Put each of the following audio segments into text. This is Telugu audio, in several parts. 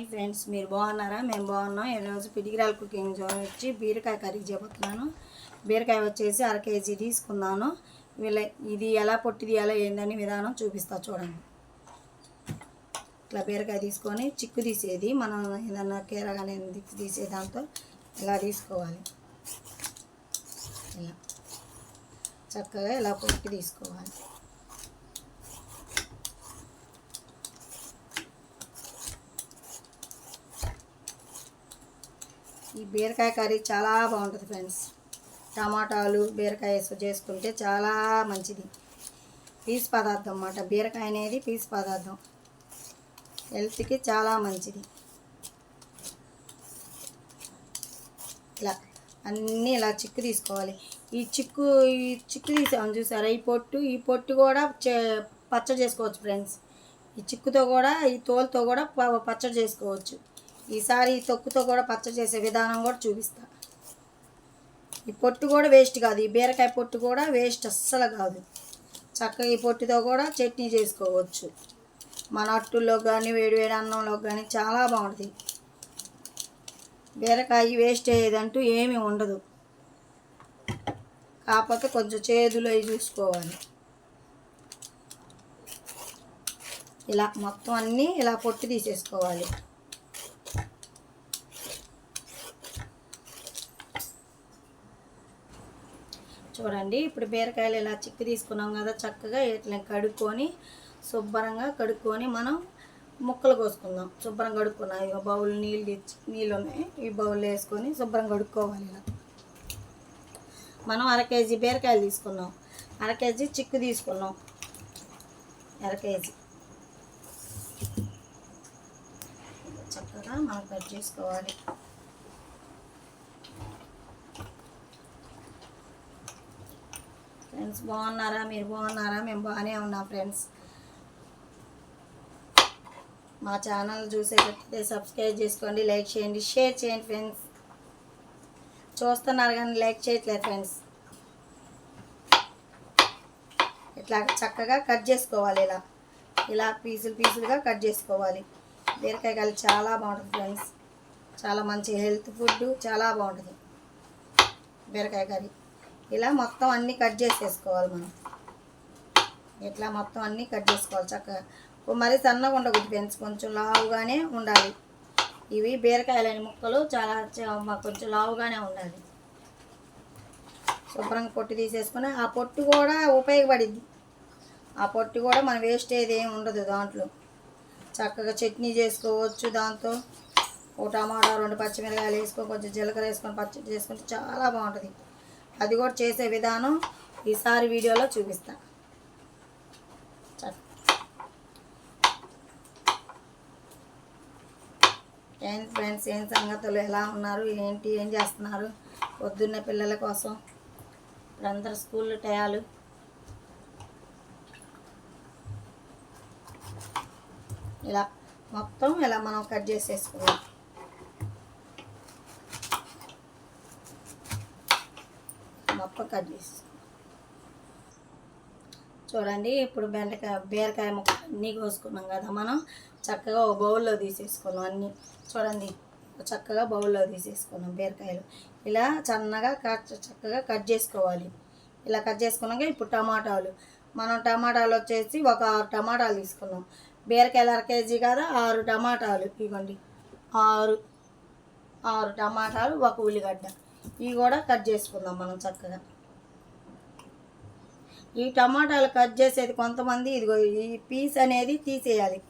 హాయ్ ఫ్రెండ్స్ మీరు బాగున్నారా? మేము బాగున్నాం. ఈరోజు పిడిగిరాల కుకింగ్ జోన్ వచ్చి బీరకాయ కర్రీ చేయబోతున్నాను బీరకాయ వచ్చేసి అర కేజీ తీసుకున్నాను. వీళ్ళ ఇది ఎలా పొట్టి తీయాలో ఏందని విధానం చూపిస్తా చూడండి. ఇట్లా బీరకాయ తీసుకొని చిక్కు తీసేది. మనం ఏదన్నా కీర కానీ తీసే దాంతో ఇలా తీసుకోవాలి? ఇలా. చక్కగా ఇలా పొట్టి తీసుకోవాలి. ఈ బీరకాయ కర్రీ చాలా బాగుంటుంది ఫ్రెండ్స్. టమాటాలు బీరకాయ చేసుకుంటే చాలా మంచిది. పీస్ పదార్థం అన్నమాట. బీరకాయ అనేది పీస్ పదార్థం. హెల్త్కి చాలా మంచిది. ఇలా అన్నీ ఇలా చిక్కు తీసుకోవాలి. ఈ చిక్కు ఈ చిక్కు తీసాము చూసారా? ఈ పొట్టు ఈ పొట్టు కూడా చే- పచ్చడి చేసుకోవచ్చు ఫ్రెండ్స్. ఈ చిక్కుతో కూడా ఈ తోలుతో కూడా పచ్చడి చేసుకోవచ్చు. ఈసారి ఈ తొక్కుతో కూడా పచ్చడి చేసే విధానం కూడా చూపిస్తా. ఈ పొట్టు కూడా వేస్ట్ కాదు ఈ బీరకాయ పొట్టు కూడా వేస్ట్ అస్సలు కాదు. చక్కగా ఈ పొట్టుతో కూడా చట్నీ చేసుకోవచ్చు. మన అట్టుల్లో కానీ వేడి వేడి అన్నంలో కానీ చాలా బాగుంటుంది. బీరకాయ వేస్ట్ అయ్యేదంటూ ఏమీ ఉండదు. కాకపోతే కొంచెం చేదులు అవి చూసుకోవాలి. ఇలా మొత్తం అన్నీ ఇలా పొట్టు తీసేసుకోవాలి. చూడండి. ఇప్పుడు బీరకాయలు ఇలా చిక్కు తీసుకున్నాం కదా చక్కగా ఇట్లా కడుక్కొని శుభ్రంగా కడుక్కొని మనం ముక్కలు కోసుకుందాం. శుభ్రం కడుక్కున్నాం. ఇక బౌల్ నీళ్ళు తెచ్చి నీళ్ళు ఉన్నాయి. ఈ బౌల్ వేసుకొని శుభ్రం కడుక్కోవాలి ఇలా. మనం అర కేజీ బీరకాయలు తీసుకున్నాం. అర కేజీ చిక్కు తీసుకున్నాం. అర కేజీ. చక్కగా మనం కట్ చేసుకోవాలి. ఫ్రెండ్స్. బాగున్నారా? మీరు బాగున్నారా? మేము బాగానే ఉన్నాం ఫ్రెండ్స్. మా ఛానల్ చూసేటట్లయితే సబ్స్క్రైబ్ చేసుకోండి లైక్ చేయండి షేర్ చేయండి ఫ్రెండ్స్. చూస్తున్నారు కానీ లైక్ చేయట్లేదు ఫ్రెండ్స్. ఇట్లా చక్కగా కట్ చేసుకోవాలి ఇలా. ఇలా పీసులు పీసులుగా కట్ చేసుకోవాలి. బీరకాయ కాయలు చాలా బాగుంటుంది ఫ్రెండ్స్. చాలా మంచి హెల్త్ ఫుడ్ చాలా బాగుంటుంది బీరకాయ కర్రీ. ఇలా మొత్తం అన్నీ కట్ చేసేసుకోవాలి మనం. ఇట్లా మొత్తం అన్నీ కట్ చేసుకోవాలి. చక్కగా. మరి మరీ సన్నగా ఉండకూడదు పెంచు కొంచెం లావుగానే ఉండాలి. ఇవి బీరకాయలని ముక్కలు చాలా కొంచెం లావుగానే ఉండాలి. శుభ్రంగా పొట్టు తీసేసుకుని ఆ పొట్టు కూడా ఉపయోగపడిద్ది. ఆ పొట్టు కూడా మనం వేస్ట్ అయ్యేది ఏమి ఉండదు దాంట్లో. చక్కగా చట్నీ చేసుకోవచ్చు దాంతో. ఓ టమాటా రెండు పచ్చిమిరకాయలు వేసుకొని కొంచెం జీలకర్ర వేసుకొని పచ్చడి చేసుకుంటే చాలా బాగుంటుంది. అది కూడా చేసే విధానం ఈసారి వీడియోలో చూపిస్తాను ఏం ఫ్రెండ్స్ ఏం సంగతులు ఎలా ఉన్నారు ఏంటి ఏం చేస్తున్నారు? పొద్దున్న పిల్లల కోసం. ఇప్పుడందరూ స్కూల్ టయాలు. ఇలా మొత్తం ఇలా మనం కట్ చేసేసుకోవాలి మొత్తం కట్ చేసి చూడండి ఇప్పుడు బెండకాయ బీరకాయ ముక్క అన్నీ కోసుకున్నాం కదా మనం. చక్కగా ఒక బౌల్లో తీసేసుకున్నాం అన్నీ. చూడండి చక్కగా బౌల్లో తీసేసుకున్నాం బీరకాయలు. ఇలా సన్నగా కట్ చక్కగా కట్ చేసుకోవాలి. ఇలా కట్ చేసుకున్నాక ఇప్పుడు టమాటాలు. మనం టమాటాలు వచ్చేసి ఒక ఆరు టమాటాలు తీసుకున్నాం. బీరకాయలు అర కేజీ కదా ఆరు టమాటాలు. ఇవ్వండి ఆరు ఆరు టమాటాలు ఒక ఉల్లిగడ్డ. ఇవి కూడా కట్ చేసుకుందాం మనం చక్కగా. ఈ టమాటాలు కట్ చేసేది కొంతమంది ఇదిగో ఈ పీస్ అనేది తీసేయాలి.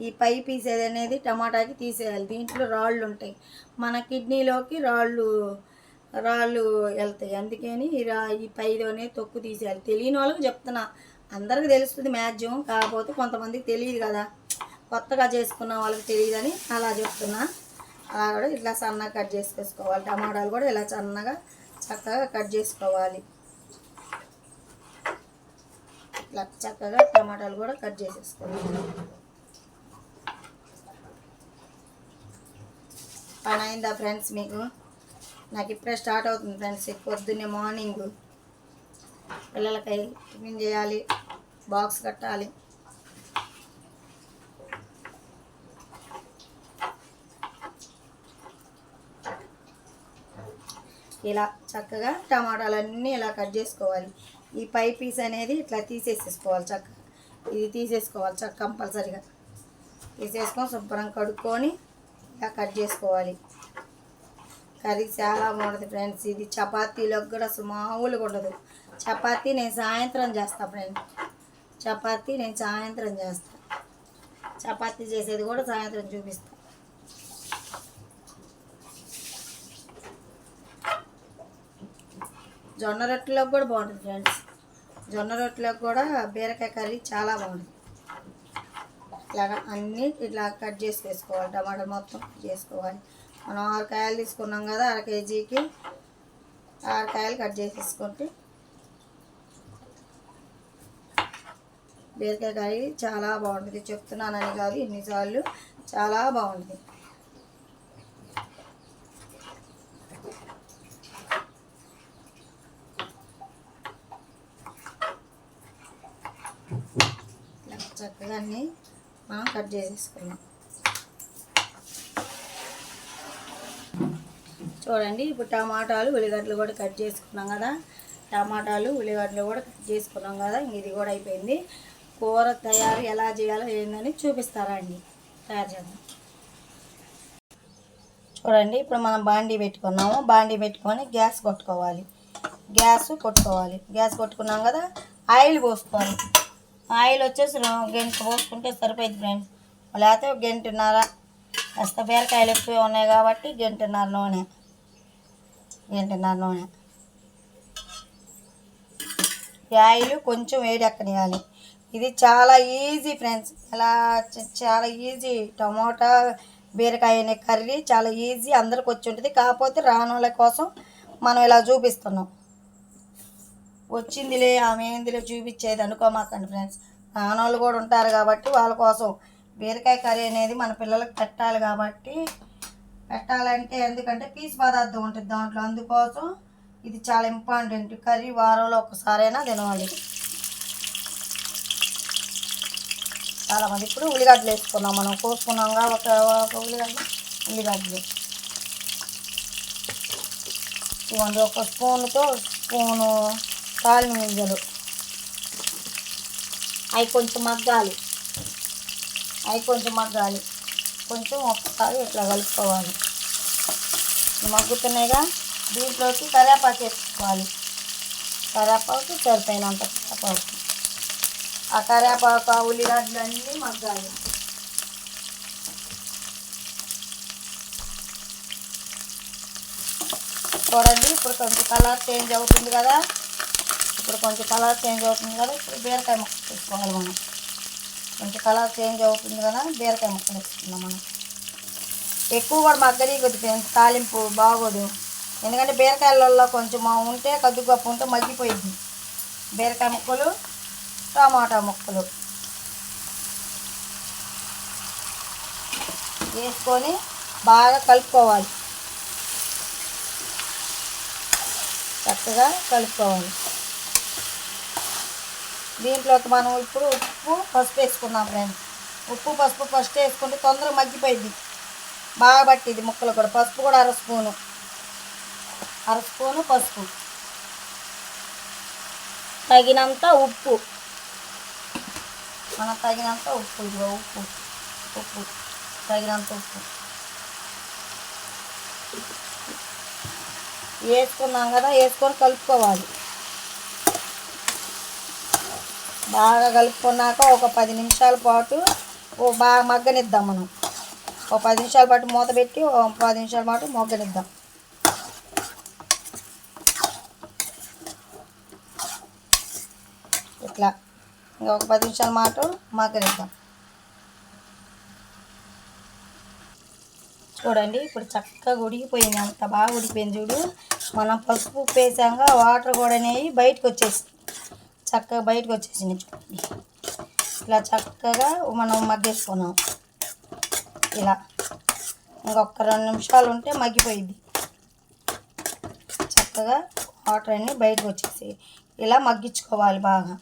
ఈ పై పీస్ అనేది టమాటాకి తీసేయాలి. దీంట్లో రాళ్ళు ఉంటాయి. మన కిడ్నీలోకి రాళ్ళు రాళ్ళు వెళ్తాయి. అందుకని ఈ రా ఈ పైది అనేది తొక్కు తీసేయాలి. తెలియని వాళ్ళకి చెప్తున్నా. అందరికి తెలుస్తుంది మ్యాక్సిమం కాకపోతే కొంతమందికి తెలియదు కదా. కొత్తగా చేసుకున్న వాళ్ళకి తెలియదని అలా చెప్తున్నా. అలా కూడా ఇట్లా సన్నగా కట్ చేసుకోవాలి టమాటాలు కూడా ఇలా సన్నగా చక్కగా కట్ చేసుకోవాలి. ఇట్లా చక్కగా టమాటాలు కూడా కట్ చేసేసుకోవాలి పని అయిందా ఫ్రెండ్స్ మీకు? నాకు ఇప్పుడే స్టార్ట్ అవుతుంది ఫ్రెండ్స్ పొద్దున్నే మార్నింగ్. పిల్లలకి టిఫిన్ చేయాలి బాక్స్ కట్టాలి. ఇలా చక్కగా టమాటాలన్నీ ఇలా కట్ చేసుకోవాలి. ఈ పై పీస్ అనేది ఇట్లా తీసేసేసుకోవాలి చక్క. ఇది తీసేసుకోవాలి చక్క కంపల్సరిగా. తీసేసుకొని శుభ్రంగా కడుక్కొని ఇలా కట్ చేసుకోవాలి. కర్రీ చాలా బాగుంటుంది ఫ్రెండ్స్. ఇది చపాతీలోకి కూడా అసలు మామూలుగా ఉండదు. చపాతీ నేను సాయంత్రం చేస్తా ఫ్రెండ్స్. చపాతీ నేను సాయంత్రం చేస్తాను చపాతీ చేసేది కూడా సాయంత్రం చూపిస్తాను జొన్న రొట్టెలోకి కూడా బాగుంటుంది ఫ్రెండ్స్. జొన్న రొట్టెలోకి కూడా బీరకాయ కర్రీ చాలా బాగుంటుంది. ఇలాగా అన్నీ ఇట్లా కట్ చేసి వేసుకోవాలి టమాటాలు మొత్తం చేసుకోవాలి. మనం ఆరు కాయలు తీసుకున్నాం కదా అర కేజీకి ఆరు కాయలు కట్ చేసేసుకుంటే బీరకాయ కర్రీ చాలా బాగుంటుంది. చెప్తున్నానని కాదు ఇన్నిసార్లు చాలా బాగుంటుంది ఇలా చక్కగా అన్నీ మనం కట్ చేసేసుకున్నాం. చూడండి ఇప్పుడు టమాటాలు ఉల్లిగడ్డలు కూడా కట్ చేసుకున్నాం కదా. టమాటాలు ఉల్లిగడ్డలు కూడా కట్ చేసుకున్నాం కదా. ఇది కూడా అయిపోయింది. కూర తయారు ఎలా చేయాలో ఏందని చూపిస్తారా అండి? తయారు చేద్దాం. చూడండి ఇప్పుడు మనం బాండీ పెట్టుకున్నాము. బాండీ పెట్టుకొని గ్యాస్ కొట్టుకోవాలి. గ్యాస్ కొట్టుకోవాలి. గ్యాస్ కొట్టుకున్నాం కదా. ఆయిల్ పోసుకోవాలి. ఆయిల్ వచ్చేసి గంట పోసుకుంటే సరిపోయింది ఫ్రెండ్స్ లేకపోతే ఒక గంటన్నర. కాస్త బీరకాయలు ఎక్కువ ఉన్నాయి కాబట్టి గంటన్నర నూనె. గంటన్నర నూనె. ఈ ఆయిల్ కొంచెం వేడి ఎక్కనియాలి ఇది చాలా ఈజీ ఫ్రెండ్స్ ఇలా చాలా ఈజీ. టమోటా బీరకాయ అనే కర్రీ చాలా ఈజీ. అందరికి వచ్చి ఉంటుంది. కాకపోతే రానుల కోసం మనం ఇలా చూపిస్తున్నాం. వచ్చిందిలే ఆమె ఏందిలే చూపించేది అనుకోమాకండి ఫ్రెండ్స్ రానోళ్ళు కూడా ఉంటారు కాబట్టి వాళ్ళ కోసం బీరకాయ కర్రీ అనేది మన పిల్లలకు పెట్టాలి కాబట్టి పెట్టాలంటే ఎందుకంటే పీసు పదార్థం ఉంటుంది దాంట్లో. అందుకోసం ఇది చాలా ఇంపార్టెంట్ కర్రీ వారంలో ఒకసారైనా తినాలి. చాలా మంది ఇప్పుడు ఉల్లిగడ్డలు వేసుకున్నాం మనం. కోసుకున్నాంగా ఒక ఒక ఉల్లిగడ్డ? ఉల్లిగడ్డలు. ఇవ్వండి ఒక స్పూన్తో స్పూను తాలిన గింజలు అవి కొంచెం మగ్గాలి. అవి కొంచెం మగ్గాలి. కొంచెం ఒక్కసారి ఇట్లా కలుపుకోవాలి. మగ్గుతున్నాయిగా. దీంట్లోకి కరేపాకు వేసుకోవాలి. కరేపాకు సరిపోయినంత కరేపాకు ఆ కరేపాకు ఆ ఉల్లిగడ్డలు అన్నీ మగ్గాలి. చూడండి ఇప్పుడు కొంచెం కలర్ చేంజ్ అవుతుంది కదా. ఇప్పుడు కొంచెం కలర్ చేంజ్ అవుతుంది కదా ఇప్పుడు బీరకాయ ముక్కలు తీసుకోవాలి మనం. కొంచెం కలర్ చేంజ్ అవుతుంది కదా బీరకాయ ముక్కలు వేసుకుందాం మనం. ఎక్కువ కూడా మగ్గని కొద్దిగా తాలింపు బాగోదు. ఎందుకంటే బీరకాయలలో కొంచెం ఉంటే కద్దుగప్పు ఉంటే మగ్గిపోయింది బీరకాయ ముక్కలు టమాటా ముక్కలు వేసుకొని బాగా కలుపుకోవాలి. చక్కగా కలుపుకోవాలి. దీంట్లోకి మనం ఇప్పుడు ఉప్పు పసుపు వేసుకున్నాం ఫ్రెండ్స్. ఉప్పు పసుపు ఫస్ట్ వేసుకుంటే తొందరగా మగ్గిపోయింది బాగా పట్టింది ముక్కలు కూడా. పసుపు కూడా అర స్పూను. అర స్పూను పసుపు. తగినంత ఉప్పు. మనం తగినంత ఉప్పు ఇదిగో ఉప్పు. ఉప్పు. తగినంత ఉప్పు. వేసుకున్నాం కదా వేసుకొని కలుపుకోవాలి. బాగా కలుపుకున్నాక ఒక పది నిమిషాల పాటు ఓ బాగా మగ్గనిద్దాం మనం. ఒక పది నిమిషాల పాటు మూత పెట్టి ఓ పది నిమిషాల పాటు మగ్గనిద్దాం. ఇట్లా ఇంకా ఒక పది నిమిషాల మాట మగ్గనిద్దాం. చూడండి ఇప్పుడు చక్కగా ఉడికిపోయింది. అంత బాగా ఉడికిపోయింది చూడు. మనం పసుపు ఉప్పు వేసాక వాటర్ కూడా అనేవి బయటకు వచ్చేసి చక్కగా బయటకు వచ్చేసింది చూడండి. ఇలా చక్కగా మనం మగ్గేసుకున్నాం. ఇలా ఇంకొక రెండు నిమిషాలు ఉంటే మగ్గిపోయింది. చక్కగా వాటర్ అన్నీ బయటకు వచ్చేసి ఇలా మగ్గించుకోవాలి బాగా.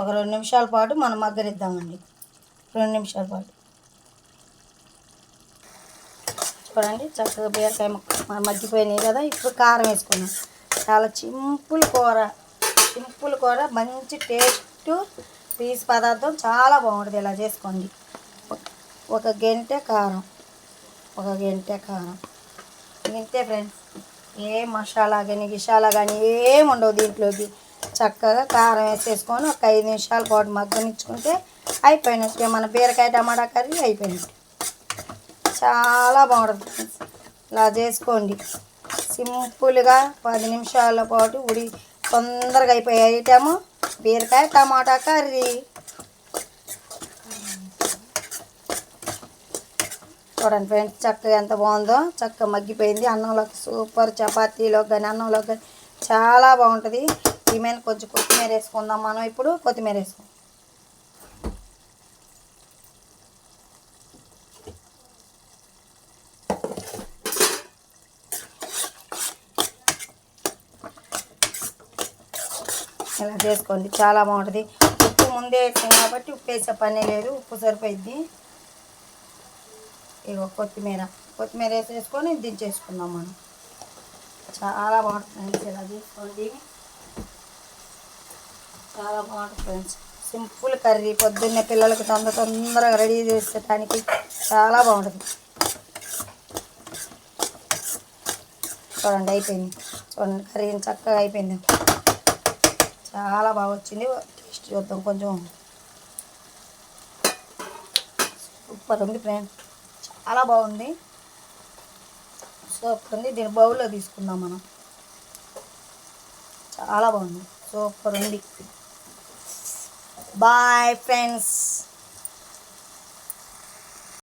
ఒక రెండు నిమిషాల పాటు మనం మగ్గరిద్దామండి రెండు నిమిషాల పాటు. చూడండి చక్కగా బీరకాయ మగ్గిపోయినాయి కదా ఇప్పుడు కారం వేసుకున్నాం చాలా సింపుల్ కూర. సింపుల్ కూర మంచి టేస్ట్ పీస్ పదార్థం చాలా బాగుంటుంది ఇలా చేసుకోండి. ఒక- గంటె కారం ఒక గంటె కారం. ఇంతే ఫ్రెండ్స్. ఏ మసాలా కానీ గిషాలా కానీ ఏం ఉండవు దీంట్లోకి. చక్కగా కారం వేసేసుకొని ఒక ఐదు నిమిషాల పాటు మగ్గనిచ్చుకుంటే అయిపోయినట్టే. మన బీరకాయ టమాటా కర్రీ అయిపోయినట్టు. చాలా బాగుంటుంది. ఇలా చేసుకోండి. సింపుల్గా పది నిమిషాల పాటు ఉడి తొందరగా అయిపోయే ఐటము బీరకాయ టమాటా కర్రీ. చూడండి ఫ్రెండ్స్ చక్కగా ఎంత బాగుందో. చక్కగా మగ్గిపోయింది. అన్నంలోకి సూపర్ చపాతీలోకి కానీ అన్నంలోకి కానీ చాలా బాగుంటుంది. ఈమెను కొంచెం కొత్తిమీర వేసుకుందాం మనం ఇప్పుడు. కొత్తిమీర వేసుకుందాం వేసుకోండి చాలా బాగుంటుంది. ఉప్పు ముందే వేసాం కాబట్టి ఉప్పు వేసే పని లేదు. ఉప్పు సరిపోయిద్ది. ఇగో కొత్తిమీర. కొత్తిమీర వేసేసుకొని దించేసుకుందాం మనం. చాలా బాగుంటుంది ఫ్రెండ్స్ ఇలా తీసుకోండి చాలా బాగుంటుంది ఫ్రెండ్స్. Simple curry. పొద్దున్నే పిల్లలకు తొందర తొందరగా రెడీ చేసేటానికి చాలా బాగుంటుంది. చూడండి అయిపోయింది. చూడండి కర్రీ చక్కగా అయిపోయింది. చాలా బాగా వచ్చింది. టేస్ట్ చూద్దాం కొంచెం. సూపర్ ఉంది ఫ్రెండ్. చాలా బాగుంది. సూపర్ ఉంది. దీని బౌల్లో తీసుకుందాం మనం. చాలా బాగుంది. సూపర్ ఉంది. Bye friends.